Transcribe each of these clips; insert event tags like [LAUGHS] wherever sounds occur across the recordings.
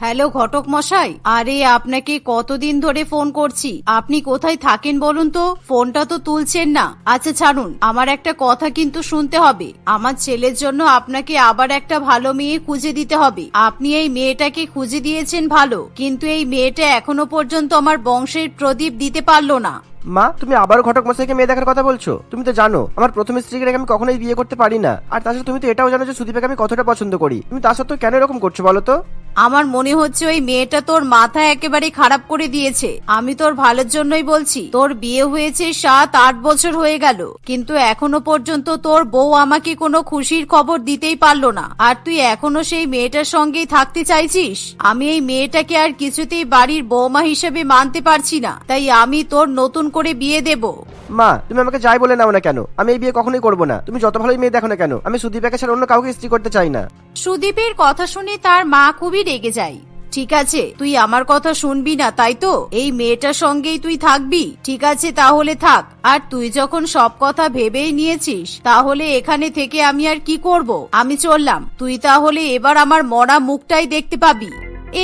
Hello ঘটক মশাই, আরে আপনাকে কতদিন ধরে ফোন করছি। আপনি কোথায় থাকেন বলুন তো? ফোনটা তো তুলছেন না। আচ্ছা ছাড়ুন, আমার একটা কথা কিন্তু শুনতে হবে। আমার ছেলের জন্য আপনাকে আবার একটা ভালো মেয়ে খুঁজে দিতে হবে। আপনি এই মেয়েটাকে খুঁজে দিয়েছেন ভালো, কিন্তু এই মেয়েটা এখনও পর্যন্ত আমার বংশের প্রদীপ দিতে পারল না। মা, তুমি আবার ঘটক মশাইকে মেয়ে দেখার কথা বলছো? তুমি তো জানো, আমার প্রথম স্ত্রীকে রেখে আমি কখনোই বিয়ে করতে পারি না। আর তাছাড়া তুমি তো এটাও জানো যে সুদীপকে আমি কতটা পছন্দ করি। তুমি তা সত্ত্বেও কেন এরকম করছ বলো তো? আমার মনে হচ্ছে ওই মেয়েটা তোর মাথা একেবারে খারাপ করে দিয়েছে। আমি তোর ভালোর জন্যই বলছি। তোর বিয়ে হয়েছে সাত আট বছর হয়ে গেল। কিন্তু এখনও পর্যন্ত তোর বউ আমাকে কোনো খুশির খবর দিতেই পারল না। আর তুই এখনও সেই মেয়েটার সঙ্গেই থাকতে চাইছিস? আমি এই মেয়েটাকে আর কিছুতেই বাড়ির বৌমা হিসেবে মানতে পারছি না। তাই আমি তোর নতুন করে বিয়ে দেব। মা তুমি আমাকে যাই বলে নাও না কেন? আমি এই বিয়ে কখনোই করব না। তুমি যত ভালোই মেয়ে দেখো না কেন আমি সুদীপকে ছাড়া অন্য কাউকে স্ত্রী করতে চাই না। সুদীপের কথা শুনে তার মা খুবই রেগে যায় ঠিক আছে, তুই আমার কথা শুনবি না, তাই তো? এই মেয়েটার সঙ্গেই তুই থাকবি। ঠিক আছে, তাহলে থাক। আর তুই যখন সব কথা ভেবেই নিয়েছিস, তাহলে এখানে থেকে আমি আর কি করব? আমি চললাম। তুই তাহলে এবার আমার মরা মুখটাই দেখতে পাবি।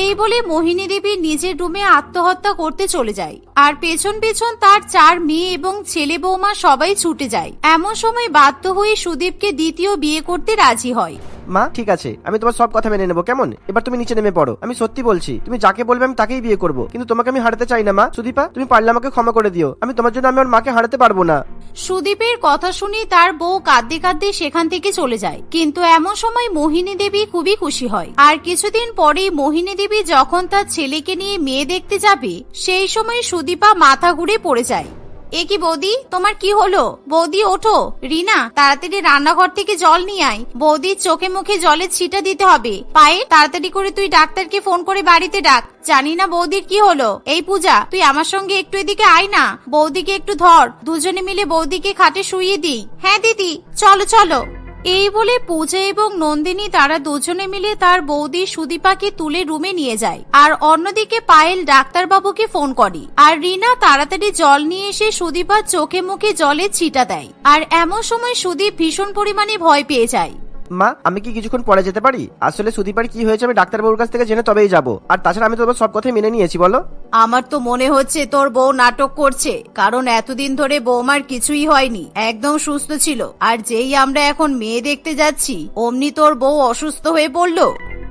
এই বলে মোহিনী দেবী নিজের রুমে আত্মহত্যা করতে চলে যায়। আর পেছন পেছন তার চার মেয়ে এবং ছেলে বৌমা সবাই ছুটে যায়। এমন সময় বাধ্য হয়ে সুদীপকে দ্বিতীয় বিয়ে করতে রাজি হয়। মা, ঠিক আছে, আমি তোমার সব কথা মেনে নেব, কেমন? এবার তুমি নিচে নেমে পড়ো। আমি সত্যি বলছি, তুমি যাকে বলবে আমি তাকেই বিয়ে করব। কিন্তু তোমাকে আমি হারাতে চাই না, মা। সুদীপা, তুমি পারলে আমাকে ক্ষমা করে দিও। আমি তোমার জন্য আমি আমার মাকে হারাতে পারব না। সুদীপের কথা শুনে তার বউ কাঁদতে কাঁদতে সেখান থেকে চলে যায়। কিন্তু এমন সময় মোহিনী দেবী খুবই খুশি হয়। আর কিছুদিন পরেই মোহিনী দেবী যখন তার ছেলেকে নিয়ে মেয়ে দেখতে যাবে, সেই সময় সুদীপা মাথা ঘুরে পড়ে যায়। এ কি বৌদি? তোমার কি হলো? বৌদি, ওঠো। রিনা, তাড়াতাড়ি রান্নাঘর থেকে জল নিয়ে আয়। বৌদির চোখে মুখে জলের ছিটা দিতে হবে। পায়ে তাড়াতাড়ি করে তুই ডাক্তারকে ফোন করে বাড়িতে ডাক। জানি না বৌদির কি হলো। এই পূজা, তুই আমার সঙ্গে একটু এদিকে আয় না। বৌদিকে একটু ধর। দুজনে মিলে বৌদিকে খাটে শুইয়ে দিই। হ্যাঁ দিদি। চলো চলো। এই বলে পূজা এবং নন্দিনী তারা দুজনে মিলে তার বৌদি সুদীপাকে তুলে রুমে নিয়ে যায়। আর অন্যদিকে পায়েল ডাক্তারবাবুকে ফোন করে। আর রিনা তাড়াতাড়ি জল নিয়ে এসে সুদীপার চোখে মুখে জলে ছিটা দেয়। আর এমন সময় সুদীপ ভীষণ পরিমাণে ভয় পেয়ে যায়। মা আমি কি কিছুক্ষণ পরে যেতে পারি? আসলে সুদীপার কি হয়েছে আমি ডাক্তারবাবুর কাছ থেকে জেনে তবেই যাব। আর তাছাড়া আমি তোমার সব কথাই মেনে নিয়েছি বলো। আমার তো মনে হচ্ছে তোর বউ নাটক করছে কারণ এতদিন ধরে বৌমার কিছুই হয়নি একদম সুস্থ ছিল। আর যেই আমরা এখন মেয়ে দেখতে যাচ্ছি অমনি তোর বউ অসুস্থ হয়ে পড়ল।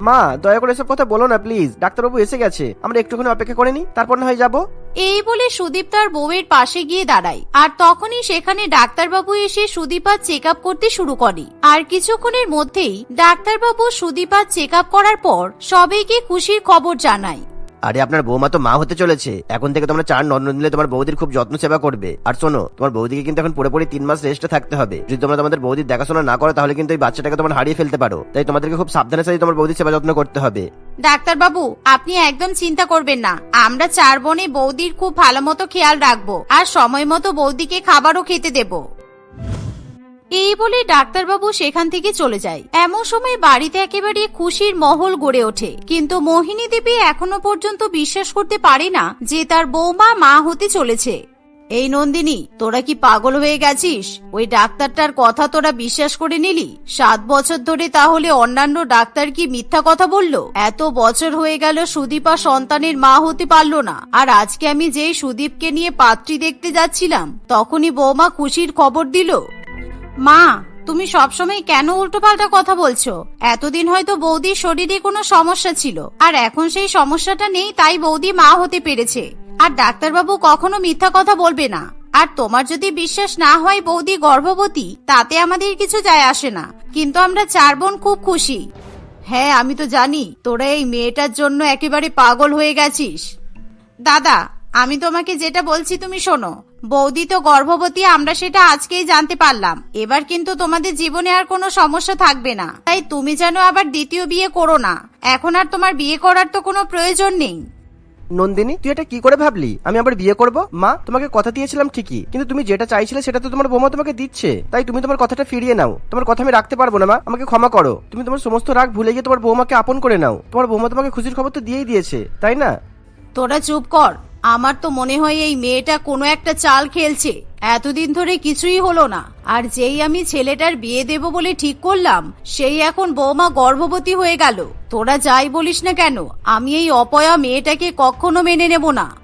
মা দয়া করে এসব কথা বলো না প্লিজ। ডাক্তারবাবু এসে গেছে। আমরা একটুখানি অপেক্ষা করে নিই তারপর না হয় যাব। এই বলে সুদীপ তার বউয়ের পাশে গিয়ে দাঁড়ায়। আর তখনই সেখানে ডাক্তারবাবু এসে সুদীপার চেক আপ করতে শুরু করে। আর কিছুক্ষণের মধ্যেই ডাক্তারবাবু সুদীপার চেক আপ করার পর সবাইকে খুশির খবর জানায়। আরে আপনার বৌমা তো মা হতে চলেছে। এখন থেকে তোমরা চার নন্দন দিলে তোমার বৌদির খুব যত্ন সেবা করবে। আর শোনো, তোমার বৌদিকে কিন্তু এখন পুরোপুরি তিন মাস রেস্টে থাকতে হবে। যদি তোমরা তোমাদের বৌদির দেখাশোনা না করো, তাহলে কিন্তু এই বাচ্চাটাকে তোমার হারিয়ে ফেলতে পারো। তাই তোমাদেরকে খুব সাবধানে সাথে তোমার বৌদির সেবা যত্ন করতে হবে। ডাক্তারবাবু, আপনি একদম চিন্তা করবেন না। আমরা চার বোনে বৌদির খুব ভালো মতো খেয়াল রাখব। আর সময় মতো বৌদিকে খাবারও খেতে দেব। এই বলে ডাক্তারবাবু সেখান থেকে চলে যায়। এমন সময় বাড়িতে একেবারে খুশির মহল গড়ে ওঠে। কিন্তু মোহিনী দেবী এখনও পর্যন্ত বিশ্বাস করতে পারে না যে তার বৌমা মা হতে চলেছে। এই নন্দিনী, তোরা কি পাগল হয়ে গেছিস? ওই ডাক্তারটার কথা তোরা বিশ্বাস করে নিলি? সাত বছর ধরে তাহলে অন্যান্য ডাক্তার কি মিথ্যা কথা বলল? এত বছর হয়ে গেল সুদীপা সন্তানের মা হতে পারল না। আর আজকে আমি যেই সুদীপকে নিয়ে পাত্রী দেখতে যাচ্ছিলাম, তখনই বৌমা খুশির খবর দিল। মা, তুমি সবসময় কেন উল্টোপাল্টা কথা বলছো? এতদিন হয়তো বৌদির শরীরে কোনো সমস্যা ছিল। আর এখন সেই সমস্যাটা নেই, তাই বৌদি মা হতে পেরেছে। আর ডাক্তারবাবু কখনো মিথ্যা কথা বলবে না। আর তোমার যদি বিশ্বাস না হয় বৌদি গর্ভবতী, তাতে আমাদের কিছু যায় আসে না। কিন্তু আমরা চার বোন খুব খুশি। হ্যাঁ আমি তো জানি, তোরা এই মেয়েটার জন্য একেবারে পাগল হয়ে গেছিস। দাদা, আমি তোমাকে যেটা বলছি তুমি শোনো। বৌদি তো গর্ভবতী আমরা সেটা আজকেই জানতে পারলাম। এবার কিন্তু তোমাদের জীবনে আর কোনো সমস্যা থাকবে না। তাই তুমি যেন আবার দ্বিতীয় বিয়ে করো না। এখন আর তোমার বিয়ে করার তো কোনো প্রয়োজন নেই। নন্দিনী তুই এটা কি করে ভাবলি? আমি আবার বিয়ে করব? মা তোমাকে কথা দিয়েছিলাম ঠিকই কিন্তু তুমি যেটা চাইছিলে সেটা তো তোমার বৌমা তোমাকে দিচ্ছে। তাই তুমি তোমার কথাটা ফিরিয়ে নাও। তোমার কথা আমি রাখতে পারব না মা। আমাকে ক্ষমা করো। তুমি তোমার সমস্ত রাগ ভুলে গিয়ে তোমার বৌমাকে আপন করে নাও। তোমার বৌমা তোমাকে খুশির খবর তো দিয়েই দিয়েছে তাই না? তোরা চুপ কর। আমার তো মনে হয় এই মেয়েটা কোনো একটা চাল খেলছে। এতদিন ধরে কিছুই হলো না। আর যেই আমি ছেলেটার বিয়ে দেব বলে ঠিক করলাম, সেই এখন বৌমা গর্ভবতী হয়ে গেল। তোরা যাই বলিস না কেন, আমি এই অপয়া মেয়েটাকে কখনো মেনে নেব না।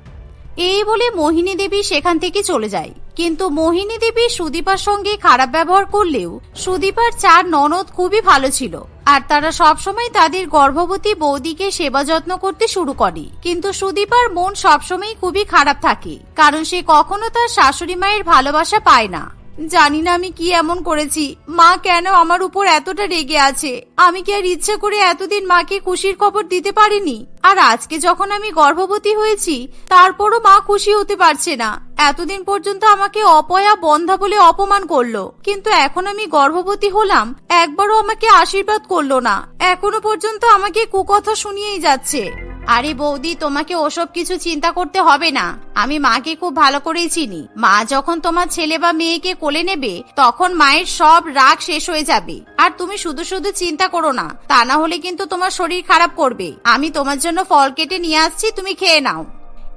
এই বলে মোহিনী দেবী সেখান থেকে চলে যায়। কিন্তু মোহিনী দেবী সুদীপার সঙ্গে খারাপ ব্যবহার করলেও সুদীপার চার ননদ খুবই ভালো ছিল। আর তারা সবসময় তাদের গর্ভবতী বৌদিকে সেবা যত্ন করতে শুরু করে। কিন্তু সুদীপার মন সবসময় খুবই খারাপ থাকে, কারণ সে কখনো তার শাশুড়ি মায়ের ভালোবাসা পায় না। জানি না আমি কি এমন করেছি। মা কেন আমার উপর এতটা রেগে আছে? আমি কি আর ইচ্ছে করে এতদিন মাকে খুশির খবর দিতে পারিনি? আর আজকে যখন আমি গর্ভবতী হয়েছি, তারপরও মা খুশি হতে পারছে না। এতদিন পর্যন্ত আমাকে অপয়া বন্ধা বলে অপমান করল। কিন্তু এখন আমি গর্ভবতী হলাম, একবারও আমাকে আশীর্বাদ করল না। এখনও পর্যন্ত আমাকে কুকথা শুনিয়েই যাচ্ছে। আরে বৌদি, তোমাকে ওসব কিছু চিন্তা করতে হবে না। আমি মাকে খুব ভালো করেই চিনি। মা যখন তোমার ছেলে বা মেয়েকে কোলে নেবে, তখন মায়ের সব রাগ শেষ হয়ে যাবে। আর তুমি শুধু শুধু চিন্তা করো না, তা না হলে কিন্তু তোমার শরীর খারাপ করবে। আমি তোমার জন্য ফল কেটে নিয়ে আসছি, তুমি খেয়ে নাও।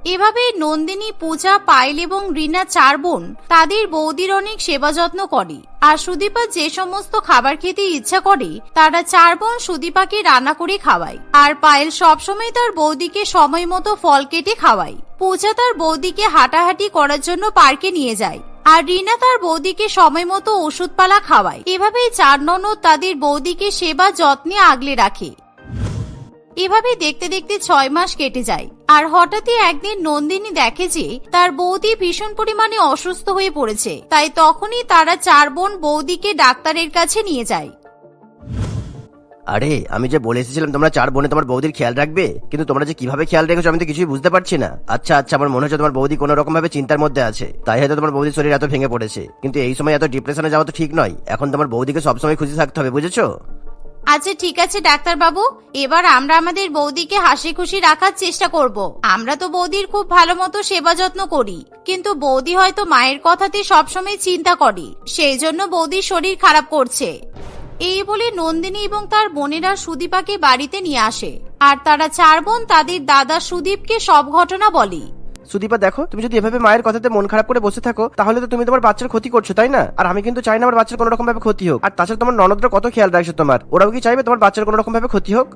এভাবে নন্দিনী, পূজা, পায়েল এবং রিনা চার বোন তাদের বৌদির অনেক সেবা যত্ন করে। আর সুদীপা যে সমস্ত খাবার খেতে ইচ্ছা করে, তারা চার বোন সুদীপাকে রান্না করে খাওয়ায়। আর পায়েল সবসময় তার বৌদিকে সময় মতো ফল কেটে খাওয়ায়। পূজা তার বৌদিকে হাঁটাহাঁটি করার জন্য পার্কে নিয়ে যায়। আর রিনা তার বৌদিকে সময় মতো ওষুধপালা খাওয়ায়। এভাবেই চার ননদ তাদের বৌদিকে সেবা যত্নে আগলে রাখে। এভাবে দেখতে দেখতে ছয় মাস কেটে যায়। আর হঠাৎই একদিন নন্দিনী দেখে যে তার বৌদি ভীষণ পরিমাণে অসুস্থ হয়ে পড়েছে। তাই তখনই তারা চার বোন বৌদিকে ডাক্তারের কাছে নিয়ে যায়। আরে, আমি যে বলে এসেছিলাম তোমরা চার বোনে তোমার বৌদির খেয়াল রাখবে, কিন্তু তোমরা যে কীভাবে খেয়াল রেখেছো আমি তো কিছুই বুঝতে পারছি না। আচ্ছা আচ্ছা আমার মনে হচ্ছে তোমার বৌদি কোনো রকম ভাবে চিন্তার মধ্যে আছে। তাই হয়তো তোমার বৌদির শরীর এত ভেঙে পড়েছে। কিন্তু এই সময় এত ডিপ্রেশনে যাওয়া তো ঠিক নয়। এখন তোমার বৌদিকে সবসময় খুশি থাকতে হবে, বুঝেছ? আচ্ছা ঠিক আছে ডাক্তার বাবু এবার আমরা আমাদের বৌদিকে হাসি খুশি রাখার চেষ্টা করব। আমরা তো বৌদির খুব ভালো মতো সেবা যত্ন করি। কিন্তু বৌদি হয়তো মায়ের কথাতে সবসময় চিন্তা করে। সেই জন্য বৌদির শরীর খারাপ করছে। এই বলে নন্দিনী এবং তার বোনেরা সুদীপাকে বাড়িতে নিয়ে আসে। আর তারা চার বোন তাদের দাদা সুদীপকে সব ঘটনা বলে। সুদীপা, দেখো, তুমি যদি এভাবে মায়ের কথাতে মন খারাপ করে বসে থাকো, তাহলে তো তুমি তোমার বাচ্চার ক্ষতি করছ, তাই না? আর আমি কিন্তু চাই না আমার বাচ্চার কোনো রকম ভাবে ক্ষতি হোক। আর তাছাড়া তোমার ননদরা কত খেয়াল রাখছে তোমার? ওরাও কি চাইবে তোমার বাচ্চার কোনো রকম ভাবে ক্ষতি হোক?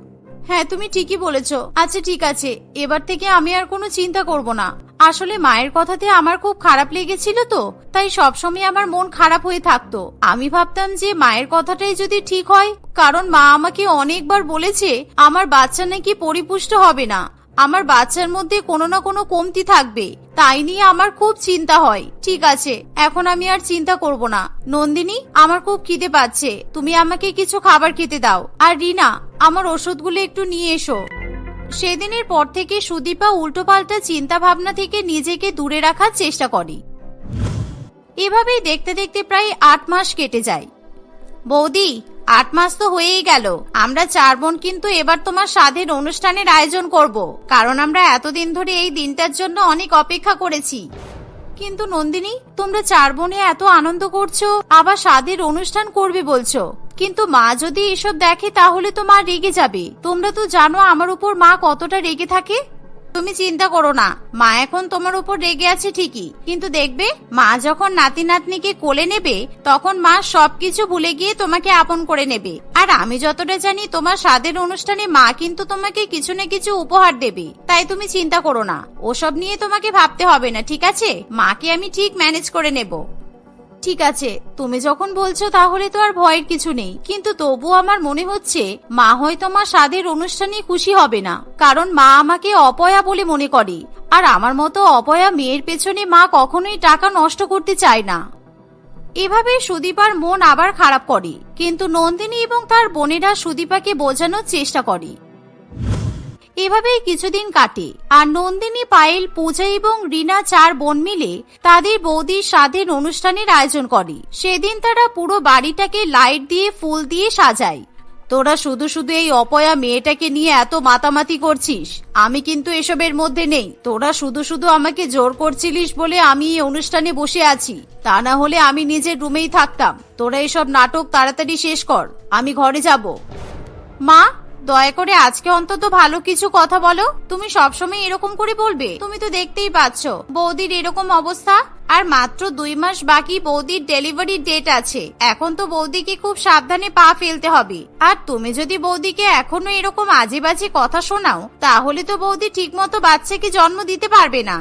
হ্যাঁ তুমি ঠিকই বলেছ। আচ্ছা ঠিক আছে। এবার থেকে আমি আর কোনো চিন্তা করব না। আসলে মায়ের কথাতে আমার খুব খারাপ লেগেছিল তো, তাই সবসময় আমার মন খারাপ হয়ে থাকতো। আমি ভাবতাম যে মায়ের কথাটাই যদি ঠিক হয়, কারণ মা আমাকে অনেকবার বলেছে, আমার বাচ্চা নাকি পরিপুষ্ট হবে না। আমার বাচ্চার মধ্যে কোনো না কোনো কমতি থাকবে। তাই নিয়ে আমার খুব চিন্তা হয়। ঠিক আছে, এখন আমি আর চিন্তা করব না। নন্দিনী, আমার খুব খিদে পাচ্ছে। তুমি আমাকে কিছু খাবার খেতে দাও। আর রিনা, আমার ওষুধগুলো একটু নিয়ে এসো। সেদিনের পর থেকে সুদীপা উল্টোপাল্টা চিন্তা ভাবনা থেকে নিজেকে দূরে রাখার চেষ্টা করে। এভাবেই দেখতে দেখতে প্রায় আট মাস কেটে যায়। বৌদি আট মাস তো হয়েই গেল। আমরা চার বোন কিন্তু এবার তোমার স্বাদের অনুষ্ঠানের আয়োজন করব। কারণ আমরা এতদিন ধরে এই দিনটার জন্য অনেক অপেক্ষা করেছি। কিন্তু নন্দিনী, তোমরা চার বোনে এত আনন্দ করছ, আবার স্বাদের অনুষ্ঠান করবে বলছো। কিন্তু মা যদি এসব দেখে তাহলে তো মা রেগে যাবে। তোমরা তো জানো আমার উপর মা কতটা রেগে থাকে। তুমি চিন্তা করো না। মা এখন তোমার উপর রেগে আছে ঠিকই। কিন্তু দেখবে, মা যখন নাতি নাতনিকে কোলে নেবে, তখন মা সবকিছু ভুলে গিয়ে তোমাকে আপন করে নেবে। আর আমি যতটা জানি, তোমার স্বাদের অনুষ্ঠানে মা কিন্তু তোমাকে কিছু না কিছু উপহার দেবে। তাই তুমি চিন্তা করো না। ওসব নিয়ে তোমাকে ভাবতে হবে না, ঠিক আছে? মাকে আমি ঠিক ম্যানেজ করে নেব। ঠিক আছে, তুমি যখন বলছো তাহলে তো আর ভয়ের কিছু নেই। কিন্তু তবু আমার মনে হচ্ছে, মা হয়তো আমার স্বাদের অনুষ্ঠানে খুশি হবে না। কারণ মা আমাকে অপয়া বলে মনে করে। আর আমার মতো অপয়া মেয়ের পেছনে মা কখনোই টাকা নষ্ট করতে চায় না। এভাবে সুদীপার মন আবার খারাপ করে। কিন্তু নন্দিনী এবং তার বোনেরা সুদীপাকে বোঝানোর চেষ্টা করে। এভাবেই কিছুদিন কাটে আর নন্দিনী, পায়েল, পূজা এবং রিনা চার বোন মিলে তাদের বৌদির স্বাধীন অনুষ্ঠানের আয়োজন করে। সেদিন তারা পুরো বাড়িটাকে লাইট দিয়ে, ফুল দিয়ে সাজায়। তোরা শুধু শুধু এই অপয়া মেয়েটাকে নিয়ে এত মাতামাতি করছিস? আমি কিন্তু এসবের মধ্যে নেই। তোরা শুধু শুধু আমাকে জোর করছিলিস বলে আমি এই অনুষ্ঠানে বসে আছি। তা না হলে আমি নিজের রুমেই থাকতাম। তোরা এসব নাটক তাড়াতাড়ি শেষ কর। আমি ঘরে যাব। মা দয়া করে আজকে অন্তত ভালো কিছু কথা বলো। তুমি সবসময় এরকম করে বলবে। তুমি তো দেখতেই পাচ্ছ, বৌদির এরকম অবস্থা। আর মাত্র দুই মাস বাকি বৌদির ডেলিভারি ডেট আছে। এখন তো বৌদিকে খুব সাবধানে পা ফেলতে হবে। আর তুমি যদি বৌদিকে এখনও এরকম আজে বাজে কথা শোনাও, তাহলে তো বৌদি ঠিকমতো বাচ্চাকে জন্ম দিতে পারবে না।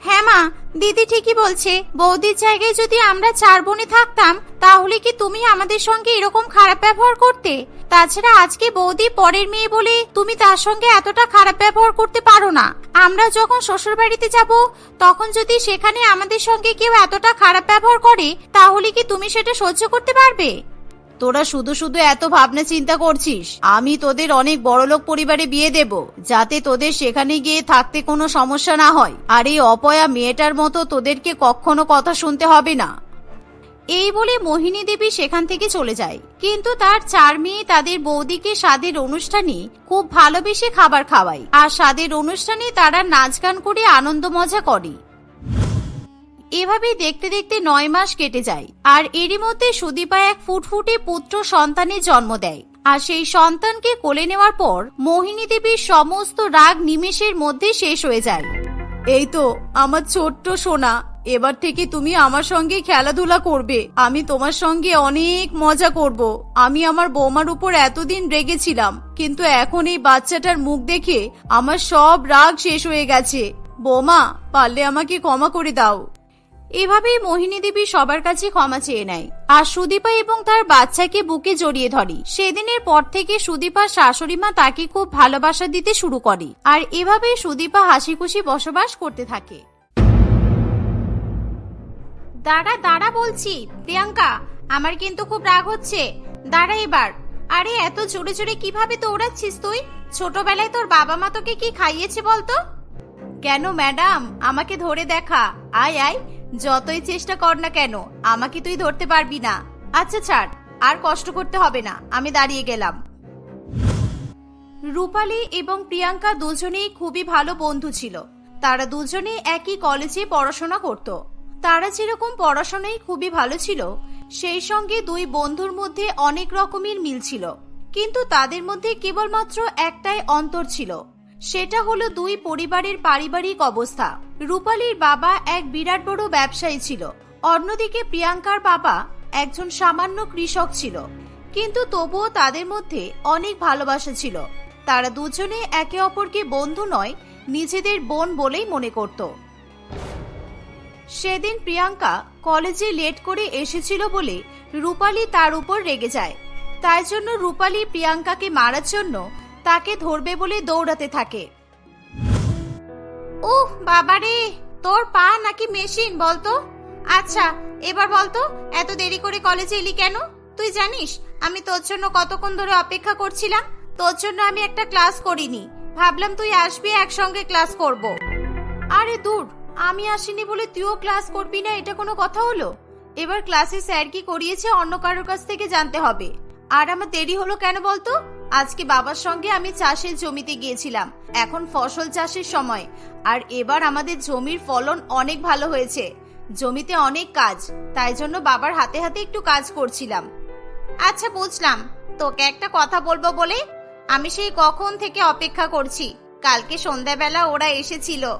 হ্যাঁ মা, দিদি ঠিকই বলছে। বৌদির জায়গায় যদি আমরা চার বোনে থাকতাম, তাহলে কি তুমি আমাদের সঙ্গে এরকম খারাপ ব্যবহার করতে? তাছাড়া আজকে বৌদি পরের মেয়ে বলে তুমি তার সঙ্গে এতটা খারাপ ব্যবহার করতে পারো না। আমরা যখন শ্বশুর বাড়িতে যাব, তখন যদি সেখানে আমাদের সঙ্গে কেউ এতটা খারাপ ব্যবহার করে, তাহলে কি তুমি সেটা সহ্য করতে পারবে? তোরা শুধু শুধু এত ভাবনা চিন্তা করছিস? আমি তোদের অনেক বড়লোক পরিবারে বিয়ে দেব, যাতে তোদের সেখানে গিয়ে থাকতে কোনো সমস্যা না হয়। আর এই অপয়া মেয়েটার মতো তোদেরকে কখনো কথা শুনতে হবে না। এই বলে মোহিনী দেবী সেখান থেকে চলে যায়। কিন্তু তার চার মেয়ে তাদের বৌদিকে স্বাদের অনুষ্ঠানে খুব ভালোবেসে খাবার খাওয়ায়। আর স্বাদের অনুষ্ঠানে তারা নাচ গান করে আনন্দ মজা করে। এভাবেই দেখতে দেখতে নয় মাস কেটে যায়। আর এরই মধ্যে সুদীপা এক ফুটফুটে পুত্র সন্তানের জন্ম দেয়। আর সেই সন্তানকে কোলে নেওয়ার পর মোহিনী দেবীর সমস্ত রাগ নিমেষের মধ্যে শেষ হয়ে যায়। এই তো, আমার ছোট্ট সোনা, এবার থেকে তুমি আমার সঙ্গে খেলাধুলা করবে। আমি তোমার সঙ্গে অনেক মজা করব। আমি আমার বৌমার উপর এতদিন রেগেছিলাম, কিন্তু এখন এই বাচ্চাটার মুখ দেখে আমার সব রাগ শেষ হয়ে গেছে। বৌমা, পারলে আমাকে ক্ষমা করে দাও। এভাবেই মোহিনী দেবী সবার কাছে ক্ষমা চেয়ে নেয়। আর সুদীপা এবং তার বাচ্চাকে বুকে জড়িয়ে ধরে। সেদিনের পর থেকে সুদীপার শাশুড়ি মা তাকে খুব ভালোবাসা দিতে শুরু করে। আর এভাবেই সুদীপা হাসি খুশি বসবাস করতে থাকে। দাঁড়া দাঁড়া বলছি। প্রিয়াঙ্কা, আমার কিন্তু খুব রাগ হচ্ছে। দাঁড়া এবার। আরে, এত জোরে জোরে কীভাবে দৌড়াচ্ছিস তুই? ছোটবেলায় তোর বাবা মা তোকে কি খাইয়েছে বলতো? কেন ম্যাডাম? আমাকে ধরে দেখা। আয় আয়। যতই চেষ্টা কর না কেন, আমাকে তুই ধরতে পারবি না। আচ্ছা ছাড়, আর কষ্ট করতে হবে না, আমি দাঁড়িয়ে গেলাম। রূপালী এবং প্রিয়াঙ্কা দুজনেই খুবই ভালো বন্ধু ছিল। তারা দুজনে একই কলেজে পড়াশোনা করত। তারা যেরকম পড়াশোনায় খুবই ভালো ছিল, সেই সঙ্গে দুই বন্ধুর মধ্যে অনেক রকমের মিল ছিল। কিন্তু তাদের মধ্যে কেবলমাত্র একটাই অন্তর ছিল। সেটা হলো দুই পরিবারের পারিবারিক অবস্থা। রূপালীর বাবা এক বিরাট বড় ব্যবসায়ী ছিল। অন্যদিকে প্রিয়াঙ্কার বাবা একজন সামান্য কৃষক ছিল। কিন্তু তবুও তাদের মধ্যে অনেক ভালোবাসা ছিল। তারা দুজনে একে অপরকে বন্ধু নয়, নিজেদের বোন বলেই মনে করত। সেদিন প্রিয়াঙ্কা কলেজে লেট করে এসেছিল বলে রূপালী তার উপর রেগে যায়। তাই জন্য রূপালী প্রিয়াঙ্কাকে মারার জন্য তাকে ধরবে বলে দৌড়াতে থাকে। উহ, বাবারে, তোর পা নাকি মেশিন বলতো? আচ্ছা এবার বলতো, এত দেরি করে কলেজে এলি কেন? তুই জানিস, আমি তোর জন্য কতক্ষণ ধরে অপেক্ষা করছিলাম? তোর জন্য আমি একটা ক্লাস করিনি। ভাবলাম তুই আসবি, একসঙ্গে ক্লাস করব। আরে দূর, আমি আসিনি বলে তুইও ক্লাস করবি না, এটা কোনো কথা হলো? এবার ক্লাসে স্যার কি করিয়েছে, অন্য কারোর কাছ থেকে জানতে হবে। আর আমার দেরি হলো কেন বলতো? আজকে বাবার সঙ্গে আমি চাষের জমিতে গিয়েছিলাম। এখন ফসল চাষের সময়। আর এবার আমাদের জমির ফলন অনেক ভালো হয়েছে। জমিতে অনেক কাজ, তাই জন্য বাবার হাতে হাতে একটু কাজ করছিলাম। আচ্ছা বুঝলাম। তোকে একটা কথা বলব বলে? আমি সেই কখন থেকে অপেক্ষা করছি। কালকে সন্ধ্যাবেলা ওরা এসেছিল।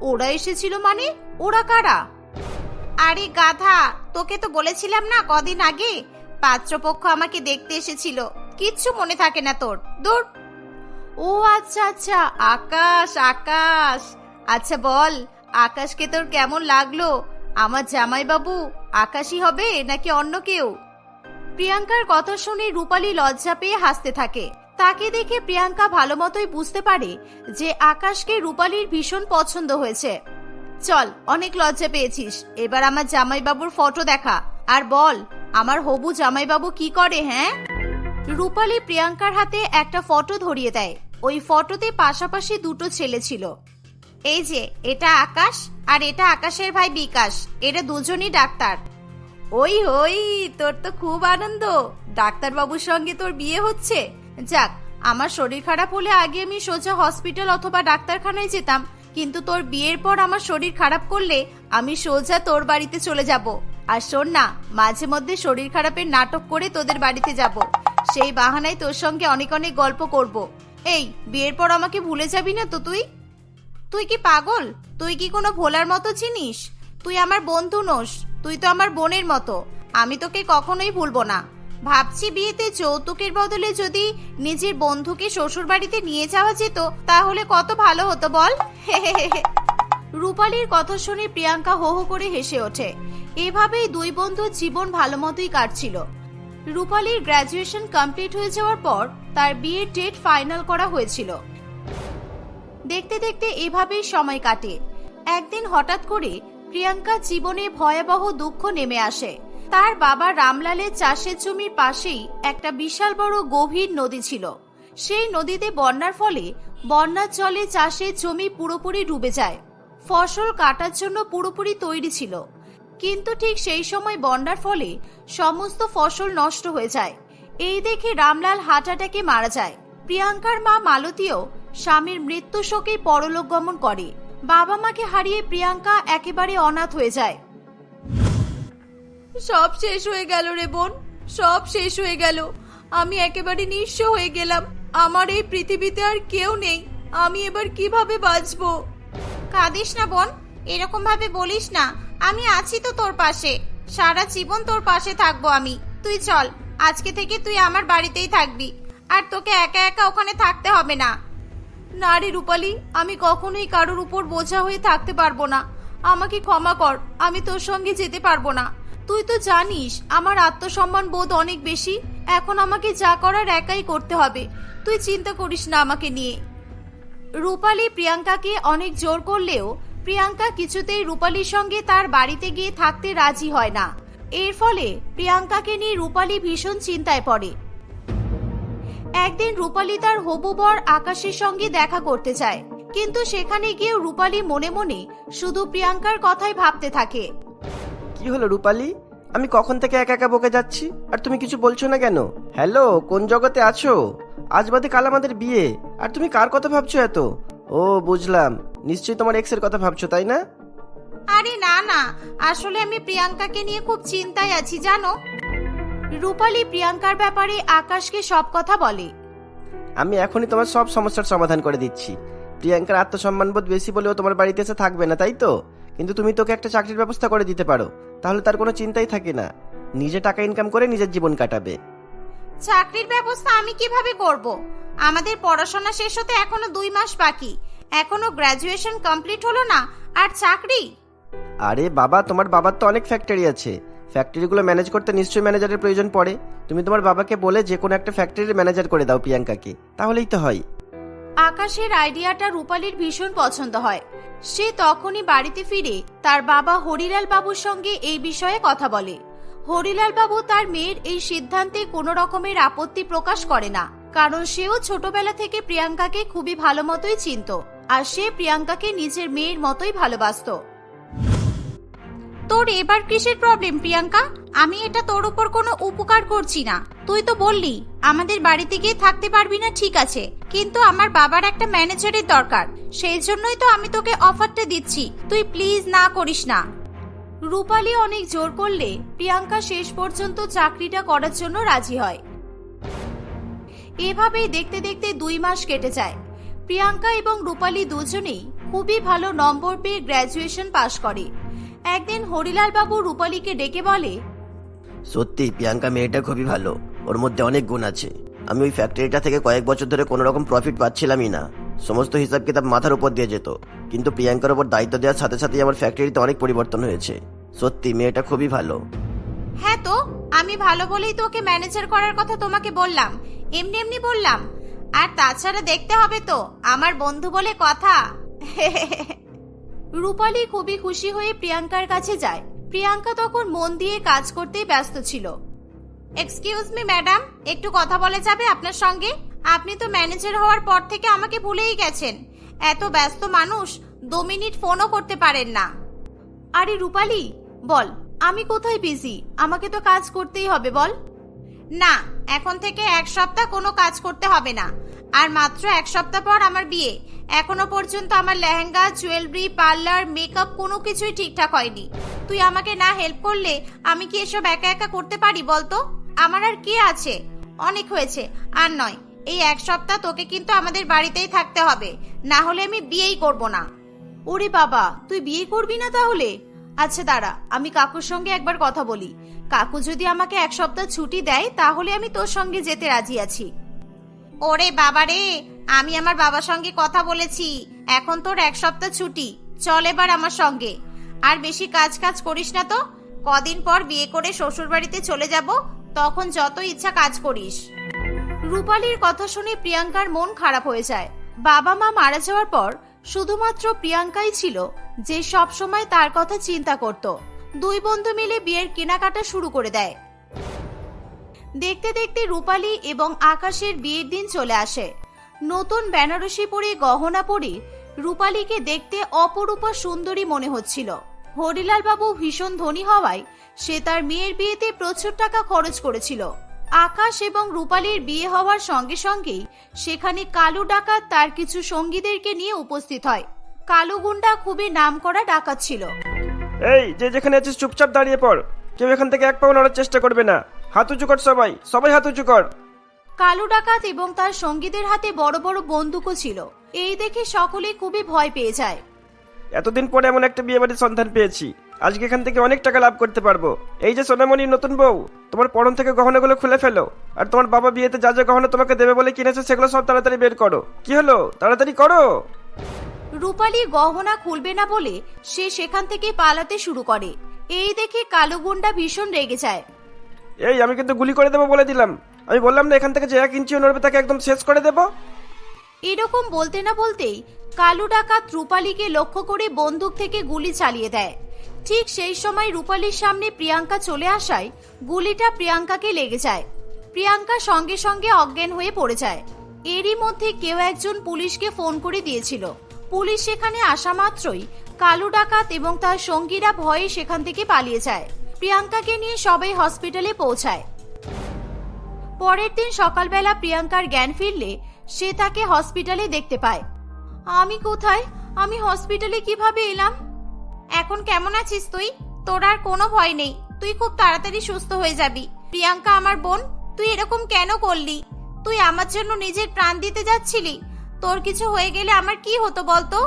ওরা এসেছিল মানে? ওরা কারা? আরে গাধা, তোকে তো বলেছিলাম না কদিন আগে? পাত্রপক্ষ আমাকে দেখতে এসেছিল। কিচ্ছু মনে থাকে না তোর। দূর ও আচ্ছা আচ্ছা আকাশ আকাশ। আচ্ছা বল, আকাশকে তোর কেমন লাগল? আমার জামাইবাবু আকাশই হবে নাকি অন্য কেউ? প্রিয়াঙ্কার কথা শুনে রূপালি লজ্জা পেয়ে হাসতে থাকে। তাকে দেখে প্রিয়াঙ্কা ভালো মতোই বুঝতে পারে যে আকাশকে রূপালির ভীষণ পছন্দ হয়েছে। চল, অনেক লজ্জা পেয়েছিস। এবার আমার জামাইবাবুর ফটো দেখা। আর বল, আমার হবু জামাইবাবু কি করে হ্যাঁ? রূপালী প্রিয়াঙ্কার হাতে একটা ফটো ধরিয়ে দেয়। ওই ফটোতে পাশাপাশি দুটো ছেলে ছিল। এই যে, এটা আকাশ আর এটা আকাশের ভাই বিকাশ, এরা দুজনই ডাক্তার। ওই ওই, তোর তো খুব আনন্দ। ডাক্তারবাবুর সঙ্গে তোর বিয়ে হচ্ছে। যাক, আমার শরীর খারাপ হলে আগে আমি সোজা হসপিটাল অথবা ডাক্তারখানায় যেতাম, কিন্তু তোর বিয়ের পর আমার শরীর খারাপ করলে আমি সোজা তোর বাড়িতে চলে যাব। আর শোন না, মাঝে মধ্যে শরীর খারাপের নাটক করে তোদের বাড়িতে যাব। সেই বাহানায় তোর সঙ্গে অনেক অনেক গল্প করব। এই, বিয়ের পর আমাকে ভুলে যাবি না তো তুই? তুই কি পাগল? তুই কি কোনো ভোলার মতো চিনিস? তুই আমার বন্ধু নোস, তুই তো আমার বোনের মতো। আমি তোকে কখনোই ভুলবো না। ভাবছি বিয়েতে যৌতুকের বদলে যদি নিজের বন্ধুকে শ্বশুর বাড়িতে নিয়ে যাওয়া যেত, তাহলে কত ভালো হতো বল? [LAUGHS] রূপালীর কথা শুনে প্রিয়াঙ্কা হো হো করে হেসে ওঠে। এভাবেই দুই বন্ধুর জীবন ভালো মতোই কাটছিল। রূপালীর গ্র্যাজুয়েশন কমপ্লিট হয়ে যাওয়ার পর তার বিয়ের ডেট ফাইনাল করা হয়েছিল। দেখতে দেখতে এভাবেই সময় কাটে। একদিন হঠাৎ করে প্রিয়াঙ্কা জীবনে ভয়াবহ দুঃখ নেমে আসে। তার বাবা রামলালের চাষের জমির পাশেই একটা বিশাল বড় গভীর নদী ছিল। সেই নদীতে বন্যার ফলে বন্যার জলে চাষের জমি পুরোপুরি ডুবে যায়। ফসল কাটার জন্য পুরোপুরি তৈরি ছিল। কিন্তু ঠিক সেই সময় বন্যার ফলে সমস্ত ফসল নষ্ট হয়ে যায়। এই দেখে রামলাল হার্ট অ্যাটাকে মারা যায়। প্রিয়াঙ্কার মা মালতীও স্বামীর মৃত্যু শোকে পরলোক গমন করে। বাবা মাকে হারিয়ে প্রিয়াঙ্কা একেবারে অনাথ হয়ে যায়। সব শেষ হয়ে গেল রে বোন, সব শেষ হয়ে গেল। আমি একেবারে নিঃস্ব হয়ে গেলাম। আমার এই পৃথিবীতে আর কেউ নেই। আমি এবার কীভাবে বাঁচবো? কাঁদিস না বোন এরকম ভাবে বলিস না। আমি আছি তো তোর পাশে। সারা জীবন তোর পাশে থাকব আমি। তুই চল, আজকে থেকে তুই আমার বাড়িতেই থাকবি। আর তোকে একা একা ওখানে থাকতে হবে না। না রে রূপালি, আমি কখনোই কারোর উপর বোঝা হয়ে থাকতে পারব না। আমাকে ক্ষমা কর, আমি তোর সঙ্গে যেতে পারব না। তুই তো জানিস, আমার আত্মসম্মান বোধ অনেক বেশি। এখন আমাকে যা করার একাই করতে হবে। তুই চিন্তা করিস না আমাকে নিয়ে। রূপালী প্রিয়াঙ্কাকে অনেক জোর করলেও প্রিয়াঙ্কা কিছুতেই রূপালীর সঙ্গে তার বাড়িতে গিয়ে থাকতে রাজি হয় না। এর ফলে প্রিয়াঙ্কাকে নিয়ে রূপালী ভীষণ চিন্তায় পড়ে। একদিন রূপালী তার হবু বর আকাশের সঙ্গে দেখা করতে চায় কিন্তু সেখানে গিয়ে রূপালী মনে মনে শুধু প্রিয়াঙ্কার কথাই ভাবতে থাকে। কি হলো রূপালি? আমি কখন থেকে একা একা বকে যাচ্ছি? আর তুমি কিছু বলছো না কেন? হ্যালো কোন জগতে আছো? আজ বাদে কাল আমাদের বিয়ে। আর তুমি কার কথা ভাবছ এত? ও বুঝলাম। নিশ্চয়ই তোমার এক্সের কথা ভাবছ তাই না? আরে না না। আসলে আমি প্রিয়াঙ্কাকে নিয়ে খুব চিন্তায় আছি জানো? রূপালী প্রিয়াঙ্কার ব্যাপারে আকাশকে সব কথা বলে। আমি এখনই তোমার সব সমস্যার সমাধান করে দিচ্ছি। প্রিয়াঙ্কার আত্মসম্মানবোধ বেশি বলেও তোমার বাড়িতে এসে থাকবে না তাই তো? কিন্তু তুমি তোকে একটা চাকরির ব্যবস্থা করে দিতে পারো। তাহলে তার কোনো চিন্তাই থাকে না। নিজে টাকা ইনকাম করে নিজের জীবন কাটাবে। চাকরির ব্যবস্থা আমি কীভাবে করব? আমাদের পড়াশোনা শেষ হতে এখনও দুই মাস বাকি। এখনও গ্র্যাজুয়েশন কমপ্লিট হলো না আর চাকরি? আরে বাবা তোমার বাবার তো অনেক ফ্যাক্টরি আছে। ফ্যাক্টরিগুলো ম্যানেজ করতে নিশ্চয়ই ম্যানেজারের প্রয়োজন পড়ে। তুমি তোমার বাবাকে বলে যে কোনো একটা ফ্যাক্টরির ম্যানেজার করে দাও প্রিয়াঙ্কাকে। তাহলেই তো হয়। আকাশের আইডিয়াটা রূপালীর ভীষণ পছন্দ হয়। সে তখনই বাড়িতে ফিরে তার বাবা হরিলাল বাবুর সঙ্গে এই বিষয়ে কথা বলে। হরিলাল বাবু তার মেয়ের এই সিদ্ধান্তে কোনো রকমের আপত্তি প্রকাশ করে না, কারণ সেও ছোটবেলা থেকে প্রিয়াঙ্কাকে খুবই ভালো মতোই চিনত, আর সে প্রিয়াঙ্কাকে নিজের মেয়ের মতোই ভালোবাসতো। তোর এবার কিসের প্রবলেম প্রিয়াঙ্কা? আমি এটা তোর উপর কোনো উপকার করছি না। তুই তো বললি, আমাদের বাড়িতে গিয়ে থাকতে পারবি না, ঠিক আছে, কিন্তু আমার বাবার একটা ম্যানেজারের দরকার, সেই জন্যই তো আমি তোকে অফারটা দিচ্ছি। তুই প্লিজ না করিস না। রূপালী অনেক জোর করলে প্রিয়াঙ্কা শেষ পর্যন্ত চাকরিটা করার জন্য রাজি হয়। এভাবেই দেখতে দেখতে দুই মাস কেটে যায়। প্রিয়াঙ্কা এবং রূপালী দুজনেই খুবই ভালো নম্বর পেয়ে গ্র্যাজুয়েশন পাশ করে। একদিন হরিলাল বাবু রূপালীকে ডেকে বলে, সত্যি, প্রিয়াঙ্কা মেয়েটা খুবই ভালো। ওর মধ্যে অনেক গুণ আছে। আমি ওই ফ্যাক্টরিটা থেকে কয়েক বছর ধরে কোনো রকম প্রফিট পাচ্ছিলামই না। সমস্ত হিসাব কিতাব মাথার উপর দিয়ে যেত। কিন্তু প্রিয়াঙ্কার উপর দায়িত্ব দেওয়ার সাথে সাথেই আমার ফ্যাক্টরিতে অনেক পরিবর্তন হয়েছে। সত্যি, মেয়েটা খুবই ভালো। হ্যাঁ তো, আমি ভালো বলেই তোকে ম্যানেজার করার কথা তোমাকে বললাম। এমনি এমনি বললাম। আর তাছাড়া দেখতে হবে তো, আমার বন্ধু বলে কথা। [LAUGHS] রূপালী খুবই খুশি হয়ে প্রিয়াঙ্কার কাছে যায়। প্রিয়াঙ্কা তখন মন দিয়ে কাজ করতেই ব্যস্ত ছিল। এক্সকিউজ মি ম্যাডাম একটু কথা বলা যাবে আপনার সঙ্গে? আপনি তো ম্যানেজার হওয়ার পর থেকে আমাকে ভুলেই গেছেন। এত ব্যস্ত মানুষ দু মিনিট ফোনও করতে পারেন না। আরে রূপালি, বল, আমি কোথায় বিজি আমাকে তো কাজ করতেই হবে, বল। না, এখন থেকে এক সপ্তাহ কোনো কাজ করতে হবে না। আর মাত্র এক সপ্তাহ পর আমার বিয়ে। এখনও পর্যন্ত আমার লেহেঙ্গা জুয়েলারি পার্লার মেকআপ কোনো কিছুই ঠিকঠাক হয়নি। তুই আমাকে না হেল্প করলে আমি কি এসব একা একা করতে পারি বলতো আমার আর কে আছে? অনেক হয়েছে, আর নয়। এই এক সপ্তাহ তোকে কিন্তু আমাদের বাড়িতেই থাকতে হবে। না হলে আমি বিয়েই করব না। ওরে বাবা, তুই বিয়ে করবি না তাহলে? আচ্ছা দাঁড়া, আমি কাকুর সঙ্গে একবার কথা বলি। কাকু যদি আমাকে এক সপ্তাহ ছুটি দেয়, তাহলে আমি তোর সঙ্গে যেতে রাজি আছি। ওরে বাবা রে, আমি আমার বাবার সঙ্গে কথা বলেছি। এখন তোর এক সপ্তাহ ছুটি। চল এবার আমার সঙ্গে। আর বেশি কাজ কাজ করিস না তো। কদিন পর বিয়ে করে শ্বশুর বাড়িতে চলে যাব। তখন যত ইচ্ছা কাজ করিস। রূপালীর কথা শুনে প্রিয়াঙ্কার মন খারাপ হয়ে যায়। বাবা মা মারা যাওয়ার পর শুধুমাত্র প্রিয়াঙ্কাই ছিল, যে সব সময় তার কথা চিন্তা করত। দুই বন্ধু মিলে বিয়ের কেনাকাটা শুরু করে দেয়। দেখতে দেখতে রূপালী এবং আকাশের বিয়ের দিন চলে আসে। নতুন বেনারসি পরে গহনা পরে রূপালীকে দেখতে অপরূপা সুন্দরী মনে হচ্ছিল। হরিলাল বাবু ভীষণ ধনী হওয়ায় সে তার মেয়ের বিয়েতে প্রচুর টাকা খরচ করেছিল। আকাশ এবং রূপালীর বিয়ে হওয়ার সঙ্গে সঙ্গেই সেখানে কালু ডাকাত তার কিছু সঙ্গীদেরকে নিয়ে উপস্থিত হয়। কালু গুন্ডা খুবই নামকরা ডাকাত ছিল। এই যে যেখানে আছিস চুপচাপ দাঁড়িয়ে পড়। কেউ এখান থেকে এক পাও নড়ার চেষ্টা করবে না। হাত উঁচু কর সবাই। সবাই হাত উঁচু কর। কালু ডাকাত এবং তার সঙ্গীদের হাতে বড় বড় বন্দুকও ছিল। এই দেখে সকলে খুবই ভয় পেয়ে যায়। এতদিন পরে এমন একটা বিয়ে বাড়ির সন্ধান পেয়েছি। আজকে এখান থেকে অনেক টাকা লাভ করতে পারব। এই যে সোনামণির নতুন বউ তোমার পরন থেকে গহনাগুলো খুলে ফেলো। আর তোমার বাবা বিয়েতে যা যা গহনা তোমাকে দেবে বলে কিনেছে সেগুলো সব তাড়াতাড়ি বের করো। কি হলো? তাড়াতাড়ি করো! রূপালী গহনা খুলবে না বলে সে সেখান থেকে পালাতে শুরু করে। এই দেখে কালো গুন্ডা ভীষণ রেগে যায়। এই আমি কিন্তু গুলি করে দেবো বলে দিলাম। আমি বললাম না এখান থেকে যে এক ইঞ্চিও নড়বে তাকে একদম শেষ করে দেবো। এরকম বলতে না বলতেই কালু ডাকাত রূপালীকে লক্ষ্য করে বন্দুক থেকে গুলি চালিয়ে দেয়। ঠিক সেই সময় রূপালীর সামনে প্রিয়াঙ্কা চলে আসায় গুলিটা প্রিয়াঙ্কাকে লেগে যায়। প্রিয়াঙ্কা সঙ্গে সঙ্গে অজ্ঞান হয়ে পড়ে যায়। এরই মধ্যে কেউ একজন পুলিশকে ফোন করে দিয়েছিল। পুলিশ সেখানে আসা মাত্রই কালু ডাকাত এবং তার সঙ্গীরা ভয়ে সেখান থেকে পালিয়ে যায়। প্রিয়াঙ্কাকে নিয়ে সবাই হসপিটালে পৌঁছায়। পরের দিন সকালবেলা প্রিয়াঙ্কার জ্ঞান ফিরলে সে তাকে হসপিটালে দেখতে পায়। আমি কোথায়? আমি হসপিটালে কীভাবে এলাম? এখন কেমন আছিস তুই? তোর আর কোনো ভয় নেই। তুই খুব তাড়াতাড়ি সুস্থ হয়ে যাবি। প্রিয়াঙ্কা আমার বোন তুই এরকম কেন করলি? তুই আমার জন্য নিজের প্রাণ দিতে যাচ্ছিলি? তোর কিছু হয়ে গেলে আমার কি হতো বলতো?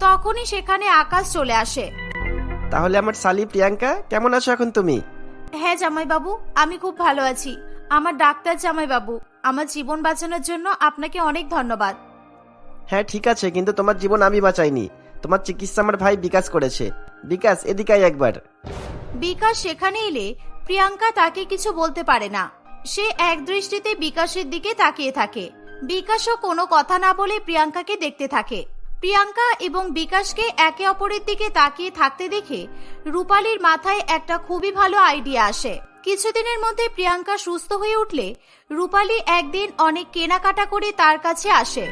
তখনই সেখানে আকাশ চলে আসে। তাহলে আমার শালি প্রিয়াঙ্কা কেমন আছো এখন তুমি? হ্যাঁ জামাইবাবু আমি খুব ভালো আছি। আমার ডাক্তার জামাইবাবু আমার জীবন বাঁচানোর জন্য আপনাকে অনেক ধন্যবাদ। হ্যাঁ ঠিক আছে কিন্তু তোমার জীবন আমি বাঁচাইনি। তোমার চিকিৎসা আমার ভাই বিকাশ করেছে। বিকাশ এদিকাই একবার। বিকাশ সেখানে এলে প্রিয়াঙ্কা তাকে কিছু বলতে পারে না। সে এক দৃষ্টিতে বিকাশের দিকে তাকিয়ে থাকে। বিকাশও কোনো কথা না বলে প্রিয়াঙ্কাকে দেখতে থাকে। প্রিয়াঙ্কা এবং বিকাশকে একে অপরের দিকে তাকিয়ে থাকতে দেখে রূপালীর মাথায় একটা খুবই ভালো আইডিয়া আসে। কিছুদিনের মধ্যে প্রিয়াঙ্কা সুস্থ হয়ে উঠলে রূপালী একদিন অনেক কেনাকাটা করে তার কাছে আসে।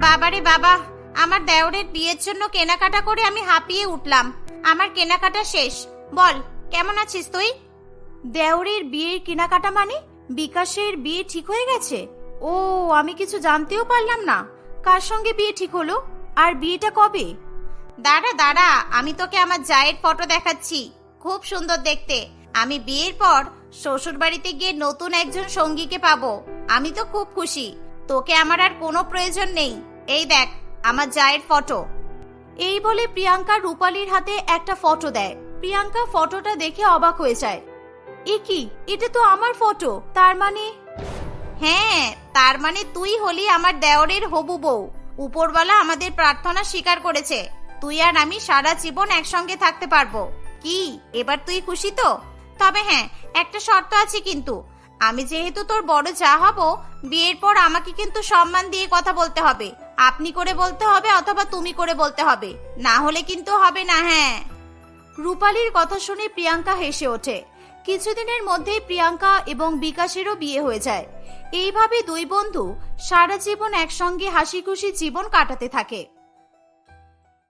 বাবারে বাবা আমার দেওরের বিয়ের জন্য কেনাকাটা করে আমি হাঁপিয়ে উঠলাম। আমার কেনাকাটা শেষ। বল কেমন আছিস তুই? দেওরের বিয়ের কেনাকাটা মানে? বিকাশের বিয়ে ঠিক হয়ে গেছে? ও আমি কিছু জানতেও পারলাম না। কার সঙ্গে বিয়ে ঠিক হলো? আর বিয়েটা কবে? দাঁড়া দাঁড়া আমি তোকে আমার জায়ের ফটো দেখাচ্ছি। খুব সুন্দর দেখতে। আমি বিয়ের পর শ্বশুর বাড়িতে গিয়ে নতুন একজন সঙ্গীকে পাবো। আমি তো খুব খুশি। তোকে আমার আর কোনো প্রয়োজন নেই। এই দেখ আমার জায়ের ফটো। এই বলে প্রিয়াঙ্কা রূপালীর হাতে একটা ফটো দেয়। প্রিয়াঙ্কা ফটোটা দেখে অবাক হয়ে যায়। এ কি? এটা তো আমার ফটো। তার মানে? হ্যাঁ তার মানে তুই হলি আমার দেওরের হবু বউ। উপরওয়ালা আমাদের প্রার্থনা স্বীকার করেছে। তুই আর আমি সারা জীবন একসঙ্গে থাকতে পারব। কি? এবার তুই খুশি তো? তবে হ্যাঁ একটা শর্ত আছে কিন্তু। আমি যেহেতু তোর বড় যা হব বিয়ের পর আমাকে কিন্তু সম্মান দিয়ে কথা বলতে হবে। আপনি করে বলতে হবে অথবা তুমি করে বলতে হবে। না হলে কিন্তু হবে না হ্যাঁ। রূপালীর কথা শুনে প্রিয়াঙ্কা হেসে ওঠে। কিছুদিনের মধ্যেই প্রিয়াঙ্কা এবং বিকাশেরও বিয়ে হয়ে যায়। এইভাবে দুই বন্ধু সারা জীবন একসঙ্গে হাসি খুশি জীবন কাটাতে থাকে।